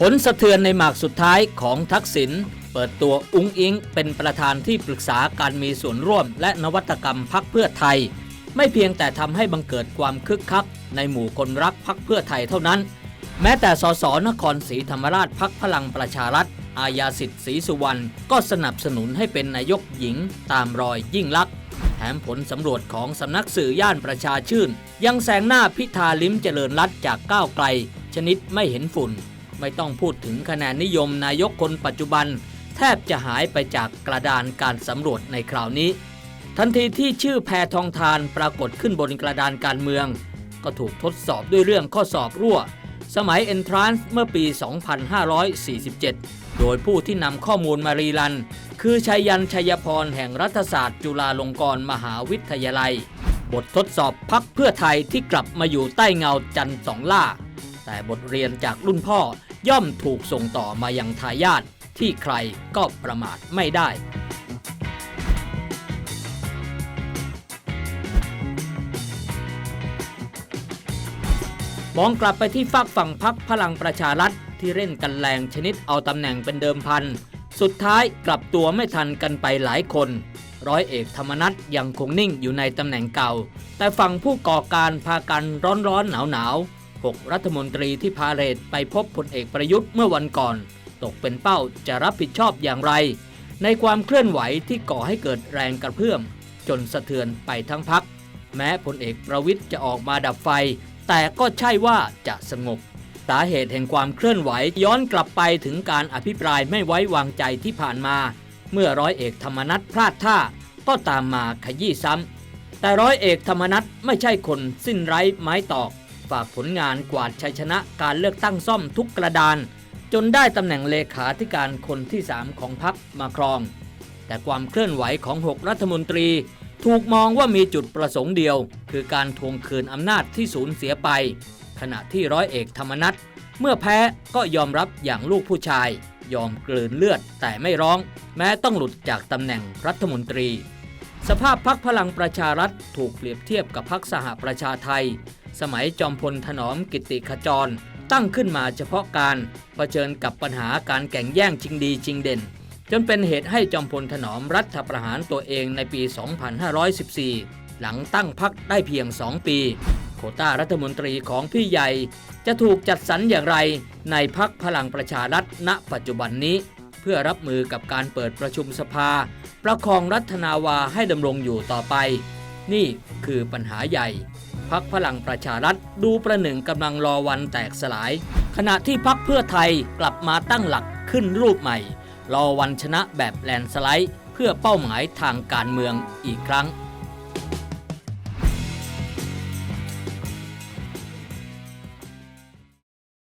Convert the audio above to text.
ผลสะเทือนในหมากสุดท้ายของทักษิณเปิดตัวอุ้งอิง เป็นประธานที่ปรึกษาการมีส่วนร่วม และนวัตกรรมพักเพื่อไทย ไม่เพียงแต่ทำให้บังเกิดความคึกคัก ในหมู่คนรักพักเพื่อไทยเท่านั้น แม้แต่สสนครศรีธรรมราชพักพลังประชารัฐ อาญาสิทธิ์ศรีสุวรรณก็สนับสนุนให้เป็นนายกหญิงตามรอยยิ่งลักษณ์แถมผลสำรวจของสำนักสื่อย่านประชาชื่น ยังแซงหน้าพิธาลิ้มเจริญรัตจากก้าวไกล ชนิดไม่เห็นฝุ่น ไม่ต้องพูดถึงคะแนนนิยมนายกคนปัจจุบัน แทบจะหายไปจากกระดานการสำรวจในคราวนี้ ทันทีที่ชื่อแพทองทานปรากฏขึ้นบนกระดานการเมือง ก็ถูกทดสอบด้วยเรื่องข้อสอบรั่ว สมัย Entrance เมื่อปี 2547 โดยผู้ที่นำข้อมูลมารีลัน คือชัยยันชัยพรแห่งรัฐศาสตร์จุฬาลงกรณ์มหาวิทยาลัย บททดสอบพักเพื่อไทยที่กลับมาอยู่ใต้เงาจันทร์สองล่าแต่บทเรียนจากรุ่นพ่อ ย่อมถูกส่งต่อมายังทายาทที่ใครก็ประมาทไม่ได้ มองกลับไปที่ฝากฝั่งพักพลังประชารัฐที่เล่นกันแรงชนิดเอาตำแหน่งเป็นเดิมพัน สุดท้ายกลับตัวไม่ทันกันไปหลายคน ร้อยเอกธรรมนัฐยังคงนิ่งอยู่ในตำแหน่งเก่า แต่ฝั่งผู้ก่อการพากันร้อนร้อนหนาวหนาว ๆหกรัฐมนตรีที่พาเรดไปพบพลเอกประยุทธ์เมื่อวันก่อน ตกเป็นเป้าจะรับผิดชอบอย่างไร ในความเคลื่อนไหวที่ก่อให้เกิดแรงกระเพื่อม จนสะเทือนไปทั้งพัก แม้พลเอกประวิทย์จะออกมาดับไฟ แต่ก็ใช่ว่าจะสงบสาเหตุแห่งความเคลื่อนไหวย้อนกลับไปถึงการอภิปรายไม่ไว้วางใจที่ผ่านมา เมื่อร้อยเอกธรรมนัฐพลาดท่าก็ตามมาขยี้ซ้ำแต่ร้อยเอกธรรมนัฐไม่ใช่คนสิ้นไร้ไม้ตอก ฝากผลงานกวาดชัยชนะการเลือกตั้งซ่อมทุกกระดาน จนได้ตำแหน่งเลขาธิการคนที่ 3 ของพรรคมาครอง แต่ความเคลื่อนไหวของ 6 รัฐมนตรี ถูกมองว่ามีจุดประสงค์เดียว คือการทวงคืนอำนาจที่สูญเสียไป ขณะที่ร้อยเอกธรรมนัฐเมื่อแพ้ก็ยอมรับอย่างลูกผู้ชาย ยอมกลืนเลือดแต่ไม่ร้อง แม้ต้องหลุดจากตำแหน่งรัฐมนตรี สภาพพักพลังประชารัฐถูกเปรียบเทียบกับพักสหประชาไทย สมัยจอมพลถนอมกิติขจร ตั้งขึ้นมาเฉพาะการเผชิญกับปัญหาการแข่งแย่งชิงดีชิงเด่น จนเป็นเหตุให้จอมพลถนอมรัฐประหารตัวเองในปี 2514 หลังตั้งพักได้เพียง 2 ปี โคต้ารัฐมนตรีของพี่ใหญ่จะถูกจัดสรรอย่างไรในพักพลังประชารัฐณ ปัจจุบันนี้ เพื่อรับมือกับการเปิดประชุมสภา ประคองรัฐนาวาให้ดำรงอยู่ต่อไป นี่คือปัญหาใหญ่ พักพลังประชารัฐดูประหนึ่งกำลังรอวันแตกสลาย ขณะที่พักเพื่อไทยกลับมาตั้งหลักขึ้นรูปใหม่ รอวันชนะแบบแลนสไลด์ เพื่อเป้าหมายทางการเมืองอีกครั้ง